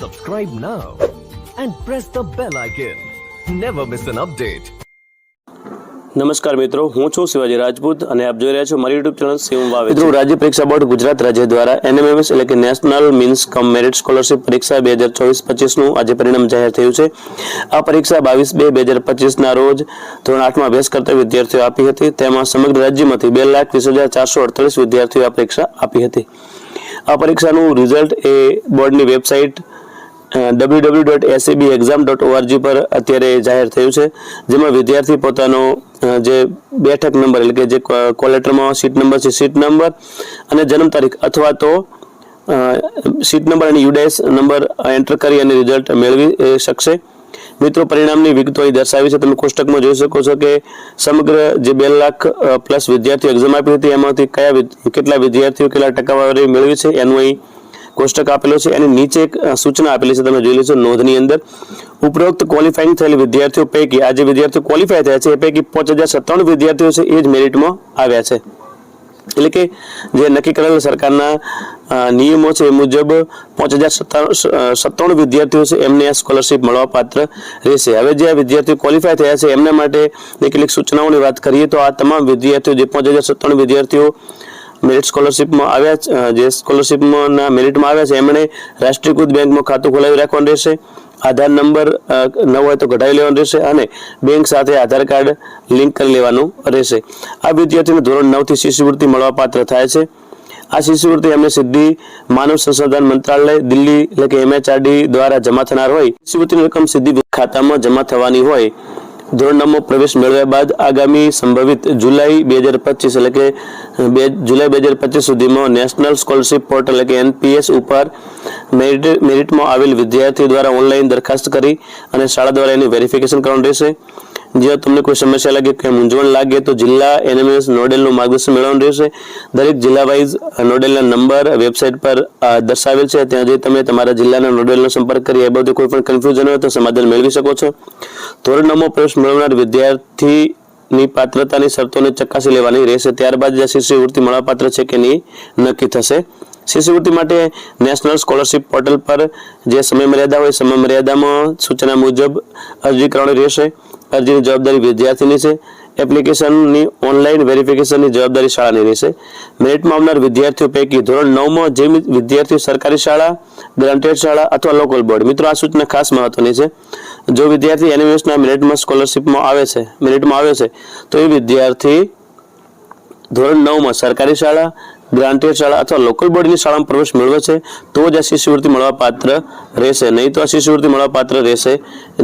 Subscribe now and press the bell icon. Never miss an update. નમસ્કાર મિત્રો હું છું શિવાજી રાજપૂત અને આપ જોઈ રહ્યા છો મારી યુટ્યુબ ચેનલ શિવમ વાવે મિત્રો રાજ્ય પરીક્ષા બોર્ડ ગુજરાત રાજ્ય દ્વારા એનએમએમએસ એટલે કે national means cum merit scholarship પરીક્ષા બે હજાર ચોવીસ પચીસનું આજે પરિણામ જાહેર થયું છે આ પરીક્ષા બાવીસ બે બે હજાર પચીસના રોજ ધોરણ આઠમાં અભ્યાસ કરતા વિદ્યાર્થીઓ આપી હતી તેમાં સમગ્ર રાજ્યમાંથી બે લાખ વીસ હજાર ચારસો અડતાલીસ વિદ્યાર્થીઓ આ પરીક્ષા આપી હતી આ પરીક્ષાનું રિઝલ્ટ એ બોર્ડની website W W dot SEB exam dot ORG પર અત્યારે જાહેર થયું છે, જેમાં વિદ્યાર્થી પોતાનો જે બેઠક નંબર એટલે કે જે કોલેટરમાં સીટ નંબર છે, સીટ નંબર અને જન્મ તારીખ અથવા તો સીટ નંબર અને યુડેસ નંબર એન્ટર કરી અને રિઝલ્ટ મેળવી શકશે. મિત્રો, પરિણામની વિગતો અહીં દર્શાવી છે, તમે કોષ્ટકમાં જોઈ શકો છો કે સમગ્ર જે બે લાખ પ્લસ વિદ્યાર્થીઓ એક્ઝામ આપી હતી, એમાંથી કયા કેટલા વિદ્યાર્થીઓ કેટલા ટકાવારી મેળવી છે, એનું અહીં કોષ્ટક આપેલો છે એની નીચે એક સૂચના આપેલી છે, તમે જોઈ લેશો નોંધની અંદર. ઉપરોક્ત ક્વોલિફાઈંગ થયેલ વિદ્યાર્થીઓ પૈકી આ જે વિદ્યાર્થીઓ ક્વોલિફાય થયા છે, એ પૈકી પાંચ હજાર સત્તાણું વિદ્યાર્થીઓ છે, એ જ મેરિટમાં આવ્યા છે. એટલે કે જે નક્કી કરેલ સરકારના નિયમો છે, એ મુજબ પાંચ હજાર સત્તાણું વિદ્યાર્થીઓ છે, એમને આ સ્કોલરશિપ મળવા પાત્ર રહેશે. હવે જે આ વિદ્યાર્થીઓ ક્વોલિફાય થયા છે, એમના માટે કેટલીક સૂચનાઓની વાત કરીએ તો આ તમામ વિદ્યાર્થીઓ, જે પાંચ હજાર સત્તાણું વિદ્યાર્થીઓ મેરિટ સ્કોલરશિપમાં આવ્યા જે સ્કોલરશિપમાં મેરિટમાં આવ્યા છે, એમણે રાષ્ટ્રીયકૃત બેંકમાં ખાતું ખોલાવી રાખવાનું રહેશે. આધાર નંબર ન હોય તો કઢાવી લેવાનો રહેશે અને બેંક સાથે આધાર કાર્ડ લિંક કરી લેવાનું રહેશે. આ વિદ્યાર્થીને ધોરણ નવથી શિષ્યવૃત્તિ મળવા પાત્ર થાય છે. આ શિષ્યવૃત્તિ એમને સીધી માનવ સંસાધન મંત્રાલય, દિલ્હી એટલે કે એમએચઆરડી દ્વારા જમા થનાર હોય. શિષ્યવૃત્તિની રકમ સીધી ખાતામાં જમા થવાની હોય. ધોરણ નવમાં પ્રવેશ મેળવ્યા બાદ આગામી સંભવિત જુલાઈ બે હજાર પચીસ એટલે કે બે, જુલાઈ બે હજાર પચીસ સુધીમાં નેશનલ સ્કોલરશિપ પોર્ટલ એટલે કે એનપીએસ ઉપર મેરિટ, મેરિટમાં આવેલ વિદ્યાર્થીઓ દ્વારા ઓનલાઈન દરખાસ્ત કરી અને શાળા દ્વારા એની વેરિફિકેશન કરવાનું રહેશે. જો તમને કોઈ સમસ્યા લાગે કે મૂંઝવણ લાગે, તો જિલ્લા એનએમએસ નોડેલનું માર્ગદર્શન મેળવવાનું રહેશે. દરેક જિલ્લા વાઇઝ નોડેલના નંબર, વેબસાઇટ પર દર્શાવેલ છે. ત્યાં જઈ તમે તમારા જિલ્લાના નોડેલનો સંપર્ક કરી, એ બધું કોઈ પણ કન્ફ્યુઝન હોય તો સમાધાન મેળવી શકો છો. ધોરણ નવમો પ્રવેશ મેળવનાર વિદ્યાર્થીની પાત્રતાની શરતોને ચકાસી લેવાની રહેશે. ત્યારબાદ જે શિષ્યવૃત્તિ મળવાપાત્ર છે કે નહીં, નક્કી થશે. શિષ્યવૃત્તિ માટે નેશનલ સ્કોલરશિપ પોર્ટલ પર જે સમય મર્યાદા હોય, સમયમર્યાદામાં સૂચના મુજબ અરજી કરવાની રહેશે. અરજીની જવાબદારી વિદ્યાર્થીની છે. એપ્લિકેશનની ઓનલાઈન વેરિફિકેશનની જવાબદારી શાળાની રહેશે મેરિટમાં આવનાર વિદ્યાર્થીઓ પૈકી ધોરણ નવમાં જે વિદ્યાર્થીઓ સરકારી શાળા, ગ્રાન્ટેડ શાળા અથવા લોકલ બોર્ડ. મિત્રો, આ સૂચના ખાસ મહત્વની છે. જો વિદ્યાર્થી એનિમેશનના મેરિટમાં સ્કોલરશિપમાં આવે છે, મેરિટમાં આવે છે, તો એ વિદ્યાર્થી ધોરણ નવમાં સરકારી શાળા ગ્રાન્ટેડ શાળા અથવા લોકલ બોર્ડની શાળામાં પ્રવેશ મેળવે છે, તો જ આ શિષ્યવૃત્તિ મળવા પાત્ર રહેશે. નહીં તો આ શિષ્યવૃત્તિ મળવા પાત્ર રહેશે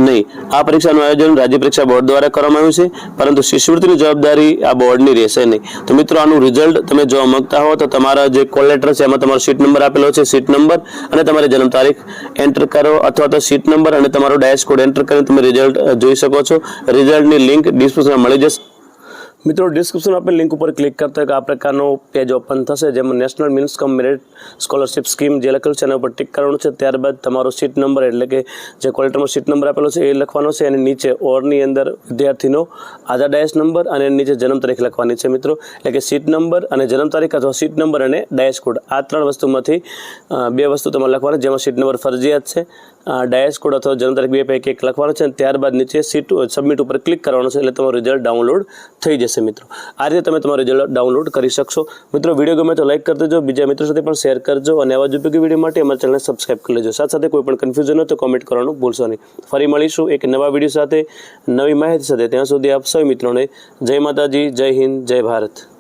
નહીં. આ પરીક્ષાનું આયોજન રાજ્ય પરીક્ષા બોર્ડ દ્વારા કરવામાં આવ્યું છે, પરંતુ શિષ્યવૃત્તિની જવાબદારી આ બોર્ડની રહેશે નહીં. તો મિત્રો, આનું રિઝલ્ટ તમે જોવા માંગતા હો, તો તમારા જે કોલ લેટર છે, એમાં તમારો સીટ નંબર આપેલો છે સીટ નંબર અને તમારી જન્મ તારીખ એન્ટર કરો, અથવા તો સીટ નંબર અને તમારો ડાયસ કોડ એન્ટર કરીને તમે રિઝલ્ટ જોઈ શકો છો. રિઝલ્ટની લિંક ડિસ્ક્રિપ્શનમાં મળી જશે. મિત્રો ડિસ્ક્રિપ્શન આપેલ લિંક ઉપર ક્લિક કરતા એક આ પ્રકારનો પેજ ઓપન થશે, જેમાં national means cum merit scholarship scheme જે લખેલું છે, એના ઉપર ટિક કરવાનું છે. ત્યારબાદ તમારો સીટ નંબર એટલે કે જે કોલેટરમાં સીટ નંબર આપેલો છે, એ લખવાનો છે. અને નીચે ઓરની અંદર વિદ્યાર્થીનો આધાર ડાયસ નંબર અને એની નીચે જન્મ તારીખ લખવાની છે, મિત્રો. એટલે કે સીટ નંબર અને જન્મ તારીખ અથવા સીટ નંબર અને ડાયસ કોડ આ ત્રણ વસ્તુમાંથી બે વસ્તુ તમારે લખવાની, જેમાં સીટ નંબર ફરજિયાત છે. ડાયસ કોડ અથવા જન્મ તારીખ બે પૈકી એક લખવાનો છે અને ત્યારબાદ નીચે સીટ સબમિટ ઉપર ક્લિક કરવાનું છે એટલે તમારું રિઝલ્ટ ડાઉનલોડ થઈ જશે મિત્રો. આ રીતે તમે તમારું રિઝલ્ટ ડાઉનલોડ કરી શકશો. મિત્રો વીડિયો ગમે તો લાઈક કરી દેજો, બીજા મિત્રો સાથે પણ શેર કરજો અને આવા જ ઉપયોગી વીડિયો માટે અમારા ચેનલને સબસ્ક્રાઇબ કરી લેજો. સાથે સાથે કોઈ પણ કન્ફ્યુઝન હોય તો કોમેન્ટ કરવાનું ભૂલશો નહીં. ફરી મળીશું એક નવા વીડિયો સાથે, નવી માહિતી સાથે. ત્યાં સુધી આપ સૌ મિત્રોને જય માતાજી, જય હિન્દ, જય ભારત.